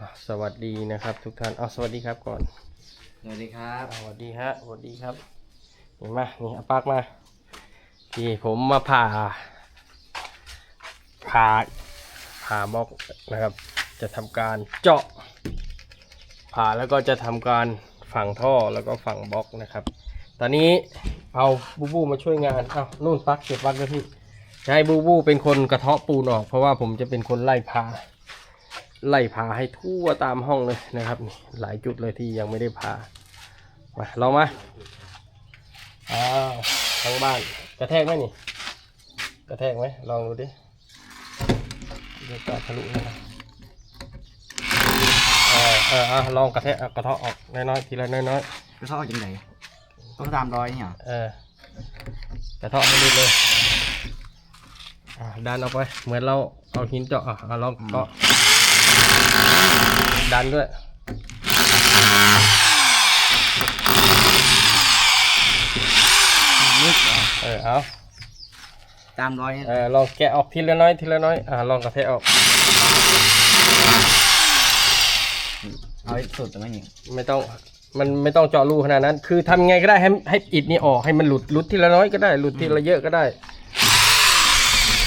อะสวัสดีนะครับ ทุกท่านเอาสวัสดีครับก่อนสวัสดีครับอะสวัสดีฮะสวัสดีครับนี่มานี่เอาปากมาที่ผมมาผ่าผ่าผ่าบล็อกนะครับ จะทำการเจาะ ผ่าแล้วก็จะทำการฝังท่อแล้วก็ฝังบล็อกนะครับ ตอนนี้เอาบูบูมาช่วยงานเอานู่นปลักเก็บปลักแล้วพี่จะให้บูบูเป็นคนกระเทาะปูนออก เพราะว่าผมจะเป็นคนไล่ผ่า ไล่ผ่าให้ทั่วตามห้องเลยนะครับนี่หลายจุดเลยที่ยังไม่ได้ผ่ามาลองมาอ้าวทั้งบ้านกระแทกไหมนี่ กระแทกไหมลองดูดิเดี๋ยวกระทะลุนะครับเออเอออะลองกระแทกอะกระเทาะออกน้อยๆทีละน้อยกระเทาะยังไงต้องตามรอยนี่เหรอๆเออกระเทาะให้ลึกเลยอะดันออกไปเหมือนเราเอาหินเจาะอะอะลองเจาะ ดันด้วย ลึกเหรอเออเอาตามรอยนี่เออลองแกะออกทีละน้อยทีละน้อยอ่าลองกระเทะออกเอาให้สุดแต่ไม่นี่ไม่ต้องมันไม่ต้องเจาะรูขนาดนั้น คือทำไงก็ได้ให้ให้อิฐนี่ออกให้มันหลุดหลุดทีละน้อยก็ได้ หลุดทีละเยอะก็ได้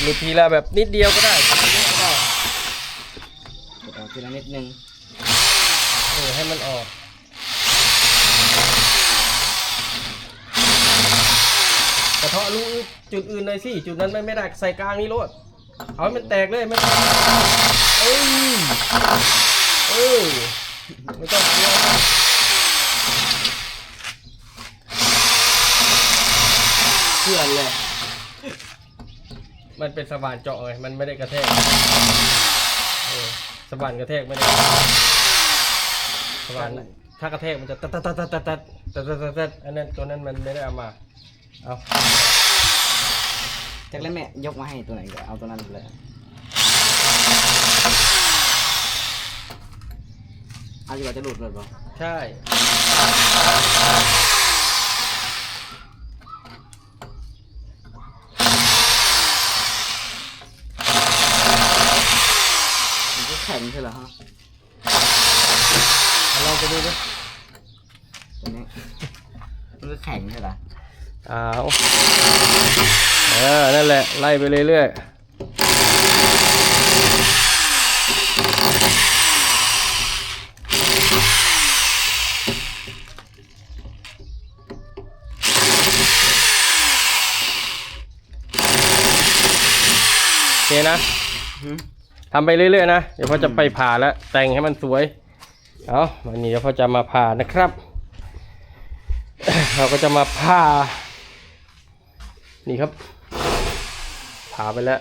หลุดทีละแบบนิดเดียวก็ได้ ทีละเยอะก็ได้กดออกทีละนิดนึงเออให้มันออกกระเทาะรูจุดอื่นเลยสิจุดนั้นไม่ไม่ได้ใส่กลางนี่โลดเอาให้มันแตกเลยไม่ต้องเอ้ยเอ้ยไม่ต้องกลัวเพื่อนเลยมันเป็นสว่านเจาะไงมันไม่ได้กระแทก สว่านกระแทกไม่ได้สว่านถ้ากระแทกมันจะตัดตัดตัดตัดตัดตัดตัดตัดตัดตัดอันนั้นตัวนั้นมันไม่ได้เอามาเอาจากแล้วแม่ยกมาให้ตัวไหนก็เอาตัวนั้นเลยเอาดีกว่าจะหลุดเลยป่ะใช่ มันก็แข็งใช่เหรอฮะเอาลองไปดูดิตัวนี้มันก็แข็งใช่เหรอเอาเออ นั่นแหละ ไล่ไปเรื่อยๆโอเคนะหืม ทำไปเรื่อยๆนะ เดี๋ยวพ่อจะไปผ่าแล้ว แต่งให้มันสวย เอาวันนี้เดี๋ยวพ่อจะมาผ่านะครับ เราก็จะมาผ่า นี่ครับ ผ่าไปแล้ว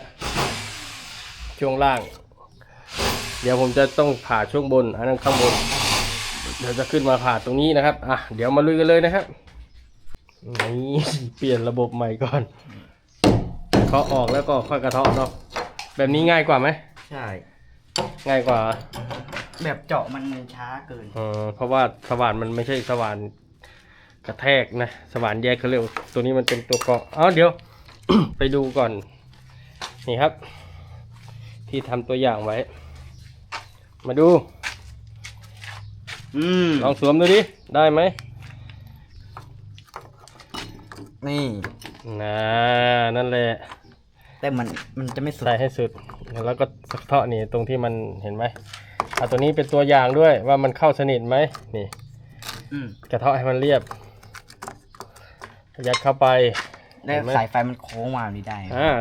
ช่วงล่าง เดี๋ยวผมจะต้องผ่าช่วงบน อันนั้นข้างบน เดี๋ยวจะขึ้นมาผ่าตรงนี้นะครับ อะ เดี๋ยวมาลุยกันเลยนะครับ นี่เปลี่ยนระบบใหม่ก่อนเขาะออกแล้วก็ค่อยกระเทาะเนาะ แบบนี้ง่ายกว่าไหม ใช่ ง่ายกว่าแบบเจาะมันช้าเกิน เออเพราะว่าสว่านมันไม่ใช่สว่านกระแทกนะ สว่านแยกเขาเรียกว่าตัวนี้มันเป็นตัวเกาะเอาเดี๋ยว ไปดูก่อน นี่ครับ ที่ทำตัวอย่างไว้ มาดู อืม ลองสวมดูดิ ได้ไหมนี่ น่านั่นแหละ แต่มันมันจะไม่สุด ใส่ให้สุด แล้วก็เทาะนี่ตรงที่มันเห็นไหมเอาตัวนี้เป็นตัวอย่างด้วยว่ามันเข้าสนิทไหมนี่อืมกระเทาะให้มันเรียบยัดเข้าไปได้เห็นไหม สายไฟมันโค้งมานี่ได้ อ่า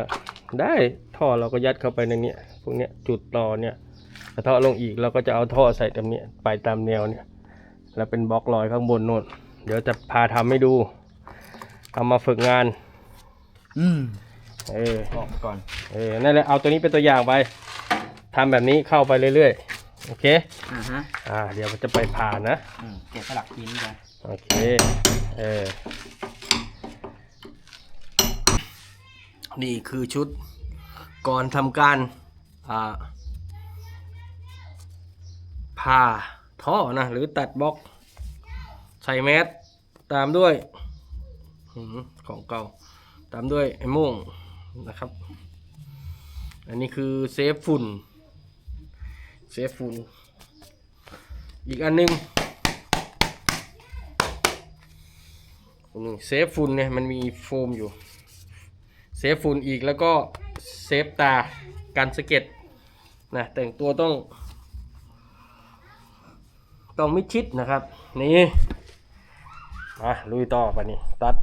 ได้ท่อเราก็ยัดเข้าไปในเนี้ยพวกเนี้ยจุดต่อเนี่ยกระเทาะลงอีกเราก็จะเอาท่อใส่ตรงเนี้ยไปตามแนวเนี่ย แล้วเป็นบล็อกลอยข้างบนโน่นเดี๋ยวจะพาทำให้ดูเอามาฝึกงาน อืม เออออกก่อน เออ นั่นแหละ เอาตัวนี้เป็นตัวอย่างไปทำแบบนี้เข้าไปเรื่อยๆ โอเค อ่าฮะ อ่า เดี๋ยวจะไปผ่านะอืมเก็บสลักพิมพ์กันโอเค เออ นี่คือชุดก่อนทำการ อ่าผ่าท่อนะ หรือตัดบล็อก ใส่แมสตามด้วยหืมของเก่า ตามด้วยไอ้โม่ง นะครับ อันนี้คือเซฟฝุ่น เซฟฝุ่น อีกอันหนึงนี่เซฟฝุ่นเนี่ยมันมีโฟมอยู่ เซฟฝุ่นอีกแล้วก็เซฟตากันสะเก็ดนะแต่งตัวต้อง ต้องมิดชิดนะครับ นี่มาลุยต่อไปนี่ตัด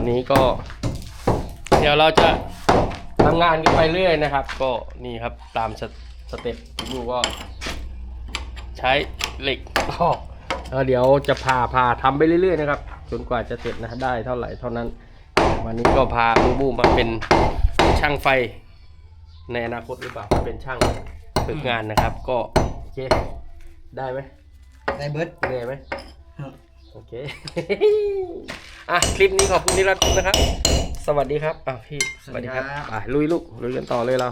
อะตอนนี้ก็ เดี๋ยวเราจะทำงานกันไปเรื่อยนะครับ ก็นี่ครับตามสสเต็ปดูก็ใช้เหล็กตอกแล้วเดี๋ยวจะพาพาทำไปเรื่อยๆนะครับจนกว่าจะเสร็จนะได้เท่าไหร่เท่านั้น วันนี้ก็พาบูบูมาเป็นช่างไฟ ในอนาคตหรือเปล่าเป็นช่างฝึกงานนะครับ ก็โอเคได้ไหมได้เบิร์ดเหนื่อยไหมโอเค อะคลิปนี้ขอบคุณที่รับชมนะครับ สวัสดีครับอะพี่สวัสดีครับสวัสดีครับอะลุยลูกลุยกันต่อเลยเรา